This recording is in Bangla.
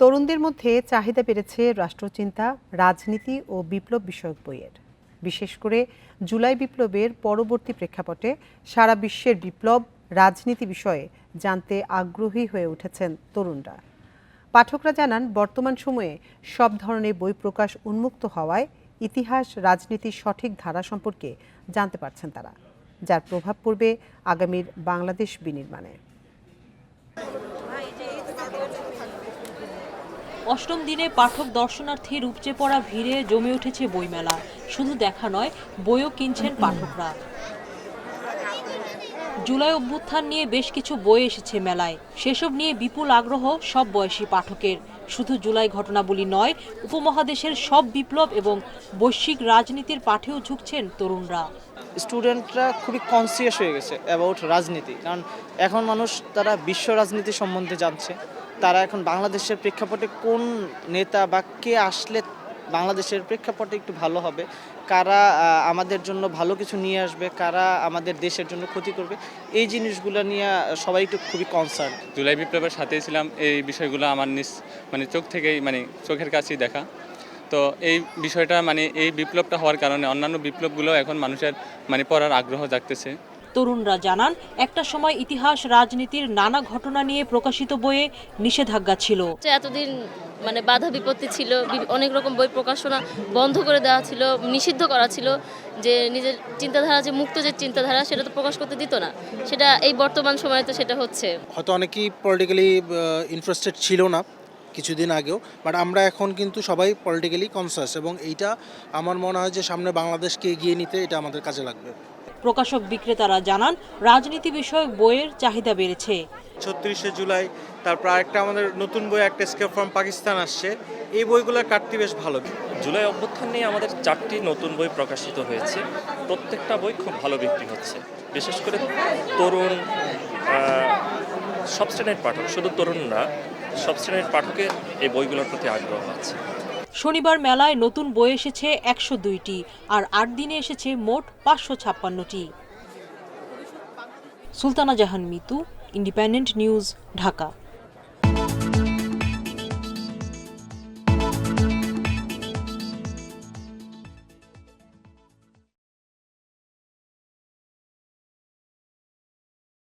তরুণদের মধ্যে চাহিদা বেড়েছে রাষ্ট্রচিন্তা, রাজনীতি ও বিপ্লব বিষয়ক বইয়ের। বিশেষ করে জুলাই বিপ্লবের পরবর্তী প্রেক্ষাপটে সারা বিশ্বের বিপ্লব, রাজনীতি বিষয়ে জানতে আগ্রহী হয়ে উঠেছেন তরুণরা। পাঠকরা জানান, বর্তমান সময়ে সব ধরনের বই প্রকাশ উন্মুক্ত হওয়ায় ইতিহাস রাজনীতির সঠিক ধারা সম্পর্কে জানতে পারছেন তারা, যার প্রভাব পড়বে আগামীর বাংলাদেশ বিনির্মাণে। অষ্টম দিনে পাঠক দর্শনার্থীর উপচে পড়া ভিড়ে জমে উঠেছে বইমেলা। শুধু দেখা নয়, বইও কিনছেন পাঠকরা। জুলাই অভ্যুত্থান নিয়ে বেশ কিছু বই এসেছে মেলায়। সেসব নিয়ে বিপুল আগ্রহ সব বয়সী পাঠকের। শুধু জুলাই ঘটনাবলী নয়, উপমহাদেশের সব বিপ্লব এবং বৈশ্বিক রাজনীতির পাঠেও ঝুঁকছেন তরুণরা। স্টুডেন্টরা খুবই কনসিয়াস হয়ে গেছে অ্যাবাউট রাজনীতি। কারণ এখন মানুষ তারা বিশ্ব রাজনীতি সম্বন্ধে জানছে। তারা এখন বাংলাদেশের প্রেক্ষাপটে কোন নেতা বা কে আসলে বাংলাদেশের প্রেক্ষাপটে একটু ভালো হবে? কারা আমাদের জন্য ভালো কিছু নিয়ে আসবে? কারা আমাদের দেশের জন্য ক্ষতি করবে? এই জিনিসগুলো নিয়ে সবাই একটু খুবই কনসার্ন জুলাই বিপ্লবের সাথেই ছিলাম। এই বিষয়গুলো আমার নিজ মানে চোখ থেকেই মানে চোখের কাছেই দেখা। তো এই বিষয়টা মানে এই বিপ্লবটা হওয়ার কারণে অন্যান্য বিপ্লবগুলো এখন মানুষের মানে পড়ার আগ্রহ জাগতেছে। তরুণরা জানান একটা সময় ইতিহাস রাজনীতির নানা ঘটনা নিয়ে প্রকাশিত বইয়ে নিষেধাজ্ঞা ছিল। এতদিন মানে বাধা বিপত্তি ছিল অনেক রকম বই প্রকাশনা বন্ধ করে দেওয়া ছিল নিষিদ্ধ করা ছিল যে নিজের চিন্তাধারা যে মুক্ত যে চিন্তাধারা সেটা তো প্রকাশ করতে দিত না। সেটা এই বর্তমান সময়ে তো সেটা হচ্ছে। হয়তো অনেকেই পলিটিক্যালি ইন্টারেস্টেড ছিল না কিছুদিন আগেও বাট আমরা এখন কিন্তু সবাই পলিটিক্যালি কনসাস এবং এইটা আমার মনে হয় যে সামনে বাংলাদেশকে এগিয়ে নিতে এটা আমাদের কাজে লাগবে। প্রকাশক বিক্রেতারা জানান রাজনীতি বিষয়ক বইয়ের চাহিদা বেড়েছে। ছত্রিশে জুলাই তারপর আরেকটা আমাদের নতুন বই একটা স্কেপ ফ্রম পাকিস্তান আসছে। এই বইগুলো কাটতে বেশ ভালো। জুলাই অভ্যুত্থান নিয়ে আমাদের চারটি নতুন বই প্রকাশিত হয়েছে। প্রত্যেকটা বই খুব ভালো বিক্রি হচ্ছে। বিশেষ করে তরুণ সব শ্রেণির পাঠক শুধু তরুণ না সব শ্রেণির পাঠকের এই বইগুলোর প্রতি আগ্রহ আছে। শনিবার মেলায় নতুন বই এসেছে একশো দুইটি আর আট দিনে এসেছে মোট পাঁচশো ছাপ্পান্নটি। Sultana Jahan Mitu, independent news, Dhaka.